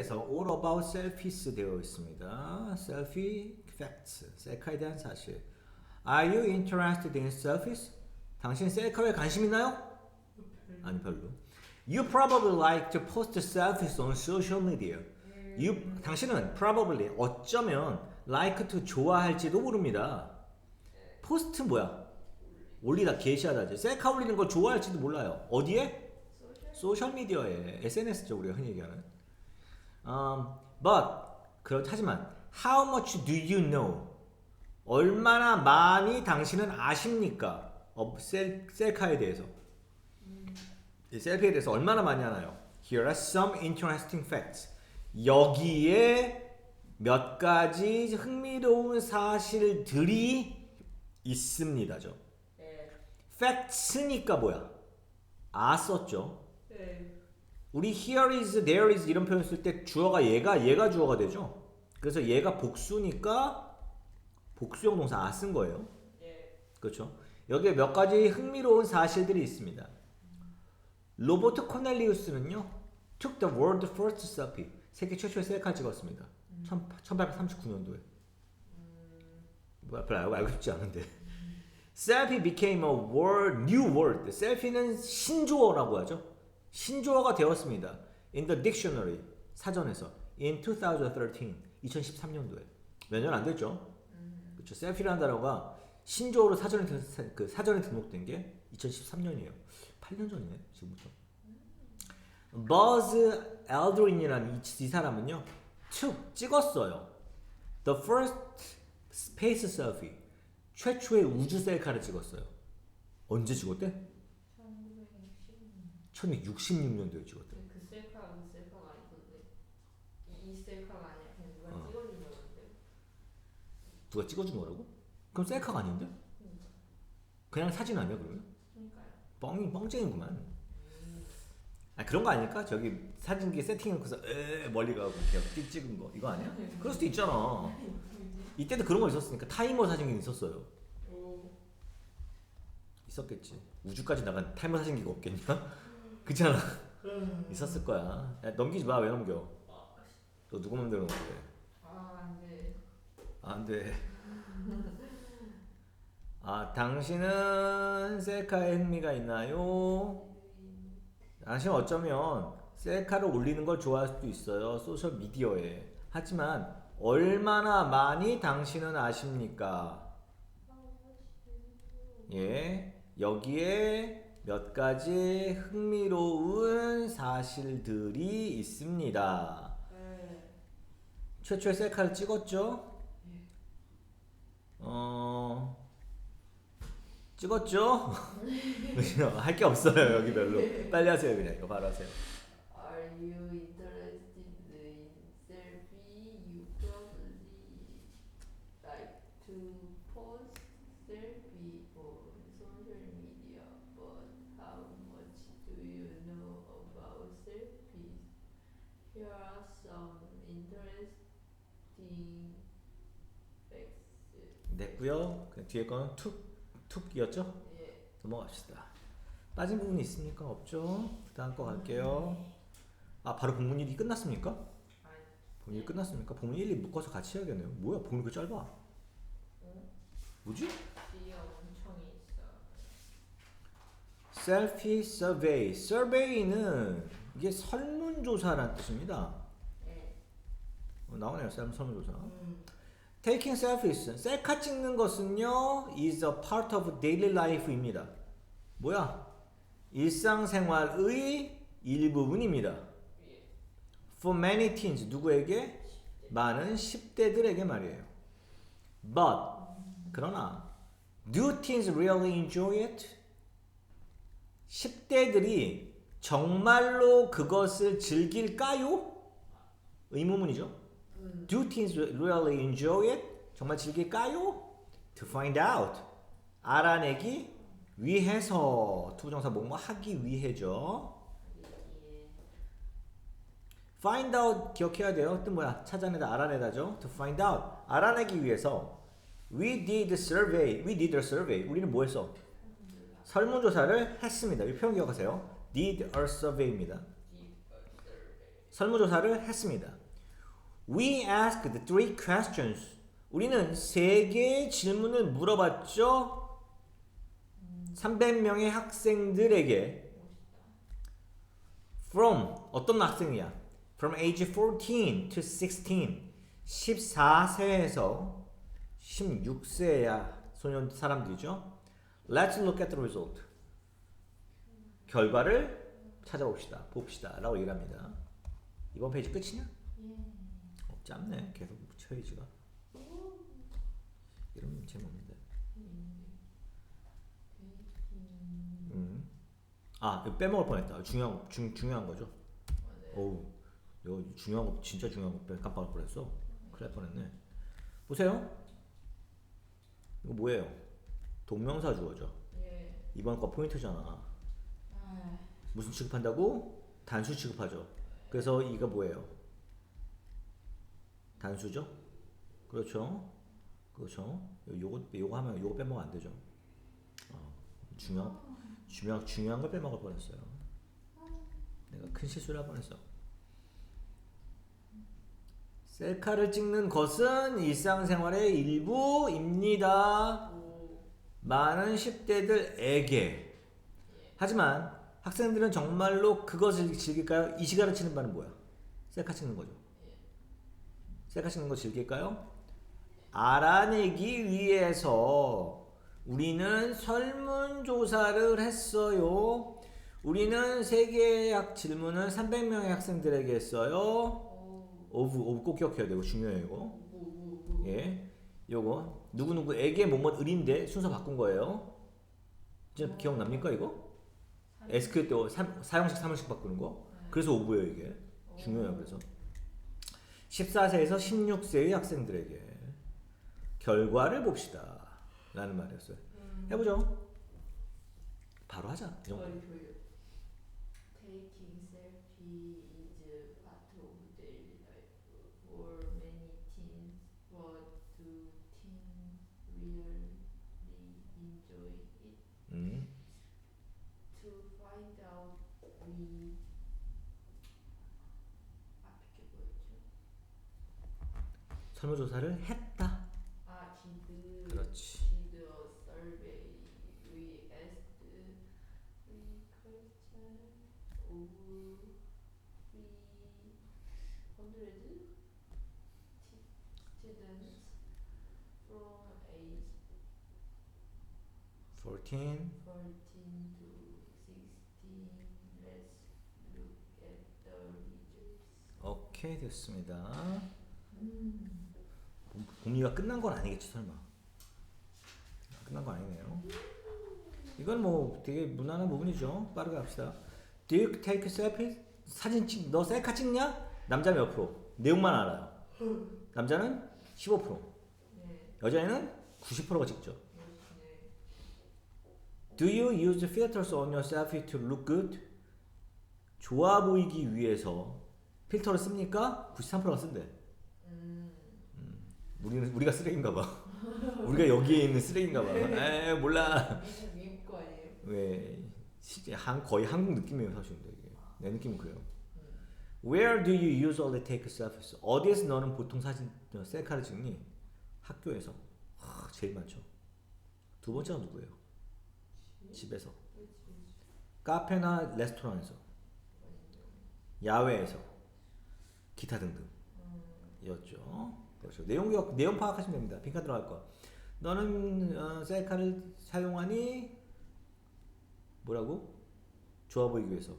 그래서 all about selfies 되어 있습니다. selfie facts. 셀카에 대한 사실. Are you interested in selfies? 당신 셀카에 관심 있나요? 아니 별로. You probably like to post selfies on social media. You 당신은 probably 어쩌면 like to 좋아할지도 모릅니다. 포스트 뭐야? 올리다 게시하다지. 셀카 올리는 걸 좋아할지도 몰라요. 어디에? 소셜 미디어에 SNS죠 우리가 흔히 얘기하는. Um, but 그렇 하지만 how much do you know? 얼마나 많이 당신은 아십니까? 어, 셀, 셀카에 대해서. 이 셀피에 대해서 얼마나 많이 아나요? Here are some interesting facts. 여기에 몇 가지 흥미로운 사실들이 있습니다죠. 네. facts니까 뭐야? 아 썼죠. 네. 우리 here is, there is 이런 표현 쓸 때 주어가 얘가 얘가 주어가 되죠. 그래서 얘가 복수니까 복수형 동사 아 쓴 거예요. 예. 그렇죠? 여기에 몇 가지 흥미로운 사실들이 있습니다. 로버트 코넬리우스는요, took the world first selfie. 세계 최초의 셀카 찍었습니다. 1839년도에. 뭐 별로 알고, 알고 싶지 않은데. Selfie became a word, new word. 셀피는 신조어라고 하죠. 신조어가 되었습니다. In the dictionary 사전에서 in 2013 2013년도에 몇 년 안 됐죠. 그렇죠. 셀피라는 단어가 신조어로 사전에 등- 그 사전에 등록된 게 2013년이에요. 8년 전이네 지금부터. 버즈 엘드린이라는 이, 이 사람은요, took 찍었어요. The first space selfie 최초의 우주 셀카를 찍었어요. 언제 찍었대? 1966년도에 찍었대. 그 셀카가 그 셀카가 아니던데. 이, 이 셀카가 아니라 그냥 누가 어. 찍어준 거였는데. 누가 찍어준 거라고? 그럼 셀카가 아닌데? 그냥 사진 아니야 그러면? 그러니까요. 뻥이 뻥쟁이구만. 아 그런 거 아닐까? 저기 사진기 세팅해놓고서 에 멀리 가고 이렇게 띡 찍은 거 이거 아니야? 그럴 수도 있잖아. 이때도 그런 거 있었으니까 타이머 사진기 있었어요. 오. 있었겠지. 우주까지 나간 타이머 사진기가 없겠냐? 그잖아. 있었을 거야. 야, 넘기지 마. 왜 넘겨? 너 누구 맘대로 넘겨? 아, 안 돼. 안 돼. 아, 당신은 셀카에 흥미가 있나요? 당신 어쩌면 셀카를 올리는 걸 좋아할 수도 있어요. 소셜 미디어에. 하지만 얼마나 많이 당신은 아십니까? 예. 여기에 몇 가지 흥미로운 사실들이 있습니다. 네. 최초의 셀카를 찍었죠? 어 찍었죠? 할 게 없어요 여기 별로 빨리 하세요 그냥 이거 바로 하세요 Are you interested in selfie? You probably like to post selfie on social media, but how much do you know about selfies? Here are some interesting facts. 됐고요 그 뒤에 거는 툭 툭이었죠? 예. 넘어갑시다 빠진 부분이 있습니까? 없죠? 그 다음 거 갈게요 아 바로 본문 1이 끝났습니까? 본문 1 끝났습니까? 본문 1, 2 묶어서 같이 해야겠네요 뭐야 본문 그 짧아 어? 뭐지? 뒤에 엄청 있어. 셀피 서베이 서베이는 이게 설문조사라는 뜻입니다 예. 어, 나오네요 셀- 설문조사 음. Taking selfies, 셀카 찍는 것은요 is a part of daily life입니다. 뭐야? 일상생활의 일부분입니다. 예. For many teens, 누구에게? 많은 10대들에게 말이에요. But, 그러나 do teens really enjoy it? 10대들이 정말로 그것을 즐길까요? 의문문이죠. 음. Do teens really enjoy it? 정말 즐길까요? To find out. 알아내기 위해서. 투부정사 뭐뭐 하기 위해죠. 예. Find out 기억해야 돼요. 뜻 뭐야? 찾아내다, 알아내다죠. To find out. 알아내기 위해서. We did survey. We did a survey. 우리는 뭐 했어? 설문조사를 했습니다. 이 표현 기억하세요. Did a survey입니다. 설문조사를 했습니다. We asked three questions. 우리는 세 개의 질문을 물어봤죠. 300명의 학생들에게 from 어떤 학생이야? From age 14 to 16. 14세에서 16세야 소년 사람들이죠. Let's look at the result. 결과를 찾아봅시다. 봅시다 라고 얘기합니다. 이번 페이지 끝이냐? 짧네. 계속 페이지가. 이러면 재미없는데. 음. 아, 빼먹을 뻔했다. 중요한 중, 중요한 거죠. 어우, 이거 중요한 거 진짜 중요한 거 빼- 깜빡할 뻔했어. 큰일 날 뻔했네. 보세요. 이거 뭐예요? 동명사 주어죠. 예. 이번 거 포인트잖아. 아. 무슨 취급한다고? 단수 취급하죠. 그래서 이거 뭐예요? 단수죠? 그렇죠? 그렇죠? 요- 요거 요거 하면 요거 빼먹으면 안 되죠. 어, 중요한 중요한 중요한 걸 빼먹을 뻔했어요. 내가 큰 실수를 할 뻔했어. 셀카를 찍는 것은 일상생활의 일부입니다. 오. 많은 10대들에게. 하지만 학생들은 정말로 그것을 즐길까요? 이 시간을 치는 바는 뭐야? 셀카 찍는 거죠. 찍는 거 즐길까요? 알아내기 위해서 우리는 설문조사를 했어요. 우리는 세 개의 학 질문을 300명의 학생들에게 했어요. 오. 오브 오브 꼭 기억해야 되고 중요해요 이거. 예, 요거 누구 누구에게 뭐뭐 을인데 순서 바꾼 거예요. 진짜 기억납니까 이거? SQL 때 삼- 사형식 사무식 바꾸는 거. 그래서 오브예요 이게. 중요해요 그래서. 14세에서 16세의 학생들에게 결과를 봅시다. 라는 말이었어요. 해보죠. 바로 하자. 이 정도. 저희 교육. Taking selfie is part of daily life for many teens. But do teens really enjoy it? 음. To find out, we 앞에 게 뭐였죠? 설문조사를 했다. 아, did 그렇지. did a survey. We asked three questions of three hundred students from age 14. 14 to 16. Let's look at the results. 오케이 됐습니다. 봄- 봄이가 끝난 건 아니겠지 설마. 끝난 건 아니네요. 이건 뭐 되게 무난한 부분이죠. 빠르게 합시다. Do you take selfie? 사진 찍, 너 셀카 찍냐? 남자 몇 프로? 내용만 알아요. 남자는 15%, 네, 여자애는 90%가 찍죠. 네. Do you use filters on your selfie to look good? 좋아 보이기 위해서 필터를 씁니까? 93%가 쓴대. 음, 우리는 우리가 쓰레기인가 봐. 우리가 여기에 있는 쓰레기인가 봐. 에 몰라. 미국 미국 거 아니에요? 왜 실제 한 거의 한국 느낌이에요 사실인데 이게. 내 느낌은 그래요. Where do you usually take selfies? 어디에서 너는 보통 사진 어, 셀카를 찍니? 학교에서. 하, 제일 많죠. 두 번째가 누구예요? 집에서. 카페나 레스토랑에서. 야외에서. 기타 등등. 이었죠. 그렇죠. 내용 기억, 내용 파악하시면 됩니다. 빈칸 들어갈 거. 너는 어, 셀카를 사용하니 뭐라고? 좋아 보이기 위해서.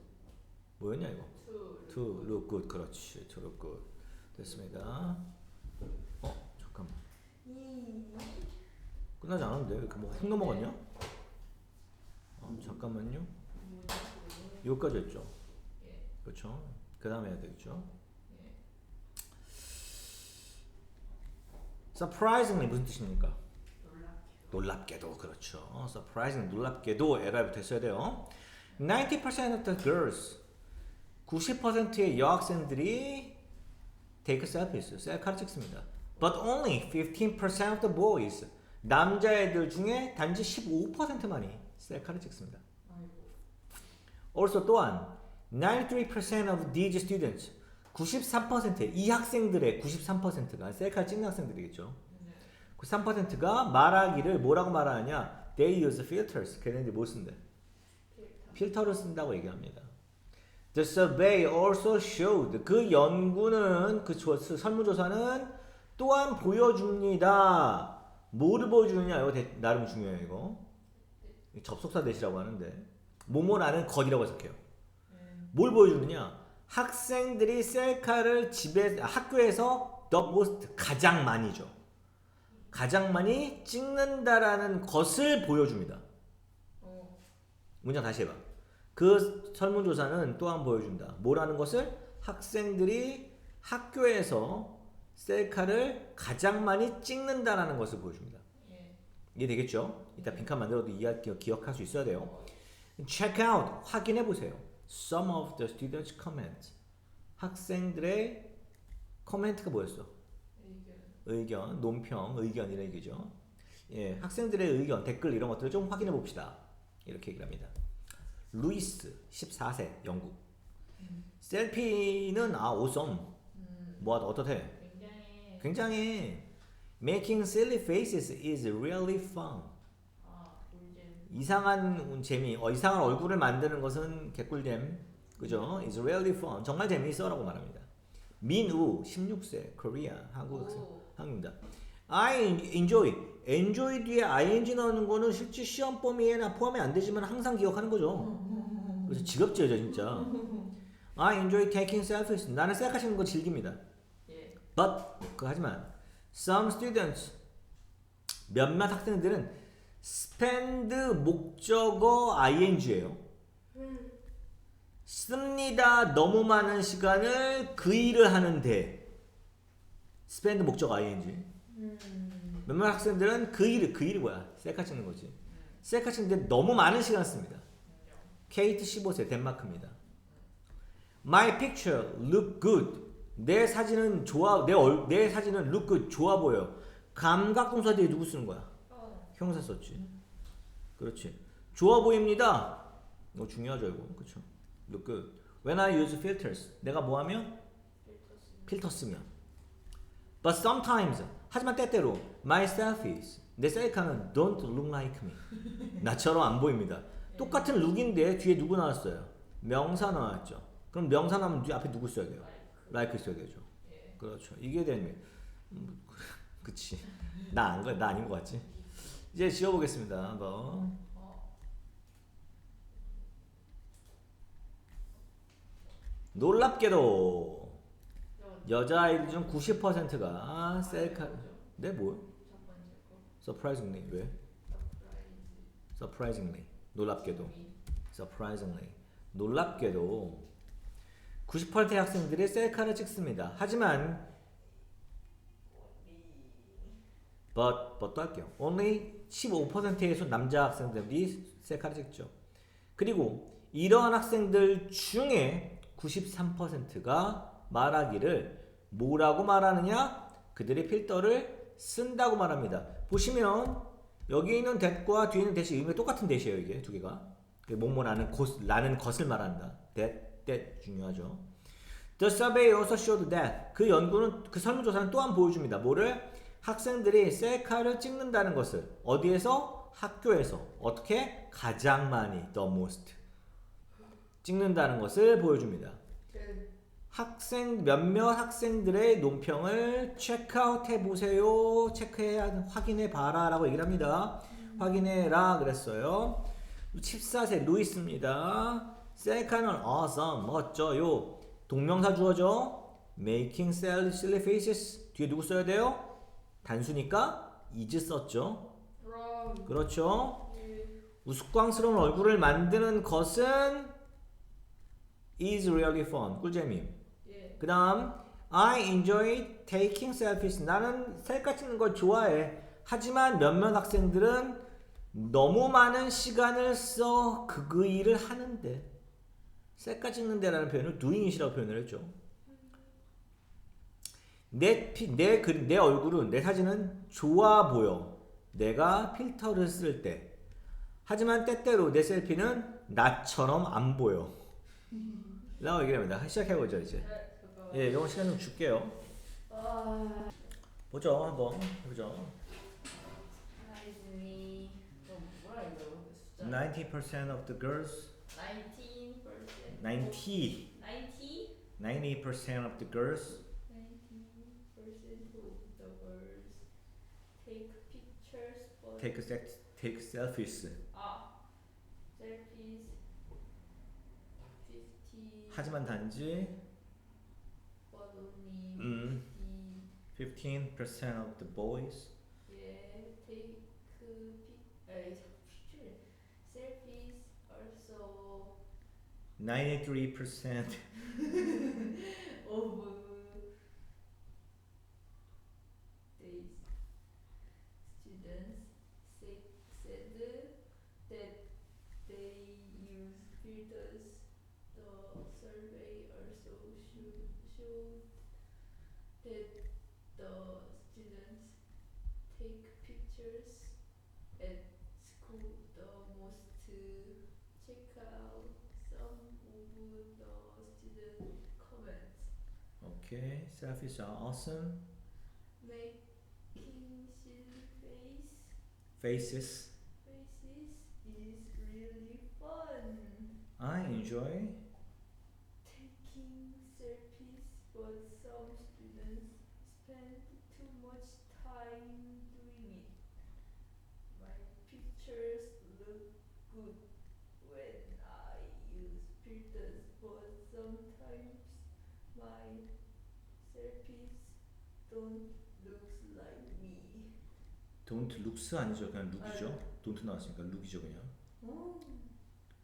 뭐였냐 이거? To To look good. 그렇지. To look good. 됐습니다. 어 잠깐만. 끝나지 않았는데 왜 이렇게 뭐훅 넘어갔냐? 어, 잠깐만요. 여기까지 했죠. 예. 그렇죠. 그 다음에 해야 되겠죠. 예. Surprisingly 무슨 뜻입니까? 놀랍게도. 그렇죠. Surprising 놀랍게도 에가 붙어 있어야 돼요. 90% of the girls 90%의 여학생들이 take selfies 셀카를 찍습니다. But only 15% of the boys 남자애들 중에 단지 15%만이 셀카를 찍습니다. Also 또한 93% of these students 93%이 학생들의 93%가 셀카 찍는 학생들이겠죠. 네. 93%가 말하기를 뭐라고 말하느냐? They use filters. 걔네들이 뭐 쓴대? 필터. 필터를 쓴다고 얘기합니다. The survey also showed 그 연구는 그 조- 설문조사는 또한 보여줍니다. 뭐를 보여주느냐 이거 대- 나름 중요해요 이거. 접속사 대시라고 하는데 뭐뭐라는 것이라고 해석해요. 음. 뭘 보여주느냐? 학생들이 셀카를 집에 아, 학교에서 the most 가장 많이죠. 가장 많이 찍는다라는 것을 보여줍니다. 어. 문장 다시 해봐. 그 설문조사는 또한 보여준다. 뭐라는 것을 학생들이 학교에서 셀카를 가장 많이 찍는다라는 것을 보여줍니다. 예. 이해 되겠죠? 이따 빈칸 만들어도 이해 기억할 수 있어야 돼요. Check out 확인해 보세요. Some of the students' comments. 학생들의 코멘트가 뭐였어? 의견. 논평, 의견 이런 얘기죠. 예, 학생들의 의견, 댓글 이런 것들을 좀 확인해 봅시다. 이렇게 얘기를 합니다. 루이스 14세 영국. 셀피는 아 오썸. 음. 뭐 어떻대? 굉장히. 굉장히 making silly faces is really fun. 이상한 재미, 어, 이상한 얼굴을 만드는 것은 개꿀잼. 그죠? is really fun. 정말 재미있어라고 말합니다. 민우 16세 코리아 한국 학생. 오. 한국입니다. I enjoy. enjoy 뒤에 ing 넣는 거는 실제 시험 범위에나 포함이 안 되지만 항상 기억하는 거죠. 그래서 지겹죠, 진짜. I enjoy taking selfies. 나는 셀카 찍는 거 즐깁니다. 예. But 그 하지만 some students 몇몇 학생들은 spend 목적어 ing예요. 씁니다. 너무 많은 시간을 그 일을 하는데 spend 목적 ing. 음. 몇몇 학생들은 그 일을 그 일이 뭐야? 셀카 찍는 거지. 셀카 찍는데 너무 많은 시간 씁니다. 케이트 15세 덴마크입니다. My picture look good. 내 사진은 좋아 내, 얼, 내 사진은 look good 좋아 보여. 감각 동사 뒤에 누구 쓰는 거야? 어. 형사 썼지. 그렇지. 좋아 보입니다. 이거 중요하죠 이거. 그렇죠. look good. When I use filters. 내가 뭐 하면 필터 쓰. 쓰면. But sometimes 하지만 때때로 my selfies 내 셀카는 don't look like me. 나처럼 안 보입니다. 똑같은 룩인데 뒤에 누구 나왔어요? 명사 나왔죠. 그럼 명사 나오면 뒤에 앞에 누구 써야 돼요? like 써야 되죠. 예. 그렇죠. 이게 되면 음, 그치. 나안 거, 나 아닌 것 같지? 이제 지워보겠습니다. 한번. 어. 놀랍게도 저 여자아이들 중 90%가 셀카. 네 뭐? 거. Surprisingly 왜? Surprisingly 놀랍게도. 미. Surprisingly 놀랍게도 90%의 학생들이 셀카를 찍습니다. 하지만 but but도 할게요. Only 15%의 남자 학생들이 셀카를 찍죠. 그리고 이러한 학생들 중에 93%가 말하기를 뭐라고 말하느냐? 그들의 필터를 쓴다고 말합니다. 보시면 여기 있는 that과 뒤에 있는 that이 의미가 똑같은 that이에요. 이게 두 개가. 그 뭐뭐라는 것, 라는 것을 말한다. that, that 중요하죠. The survey also showed that 그 연구는 그 설문조사는 또한 보여줍니다. 뭐를 학생들이 셀카를 찍는다는 것을 어디에서 학교에서 어떻게 가장 많이 the most 찍는다는 것을 보여줍니다. 그 학생 몇몇 학생들의 논평을 체크아웃 해 보세요. 체크해야 확인해 봐라 라고 얘기를 합니다. 확인해라 그랬어요. 14세 루이스입니다. 셀카는 awesome 멋져요. 동명사 주어죠. Making silly faces 뒤에 누구 써야 돼요? 단수니까 is 썼죠. from 그렇죠. 예. 우스꽝스러운 얼굴을 만드는 것은 is really fun. 꿀잼임. 예. 그 다음 I enjoy taking selfies. 나는 셀카 찍는 걸 좋아해. 하지만 몇몇 학생들은 너무 많은 시간을 써 그, 그 일을 하는데 셀카 찍는데라는 표현을 doing it이라고 표현을 했죠. 내, 피, 내, 그, 내 얼굴은 내 사진은 좋아 보여. 내가 필터를 쓸 때. 하지만 때때로 내 셀피는 나처럼 안 보여. 라고 얘기합니다. 시작해보죠 이제. 네, 예, 이거 시간 좀 줄게요. 아, 보죠, 한번 보죠. 사이즈니 너 뭐라 이거 숫자? 90% of the girls, 19%. 90, 90? 90% of the girls pictures but take sex, take selfies. 아 selfies 50 하지만 단지 but only 음. 50 15% of the boys yeah take pic 에이 자꾸 picture selfies also 93% of filters. The survey also showed, showed that the students take pictures at school the most to check out some of the student comments. Okay, selfies are awesome. Making silly face Faces faces I enjoy. Taking selfies, but some students spend too much time doing it. My pictures look good when I use filters, but sometimes my selfies don't look like me. Don't looks 아니죠, 그냥 룩이죠. Don't 나왔으니까 룩이죠 그냥. 오.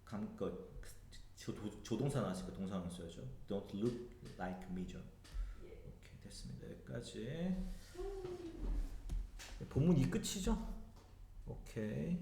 감그 조, 조동사 나왔으니까 동사만 써야죠. Don't look like me죠. 예. 오케이 됐습니다. 여기까지. 본문 이 끝이죠? 오케이.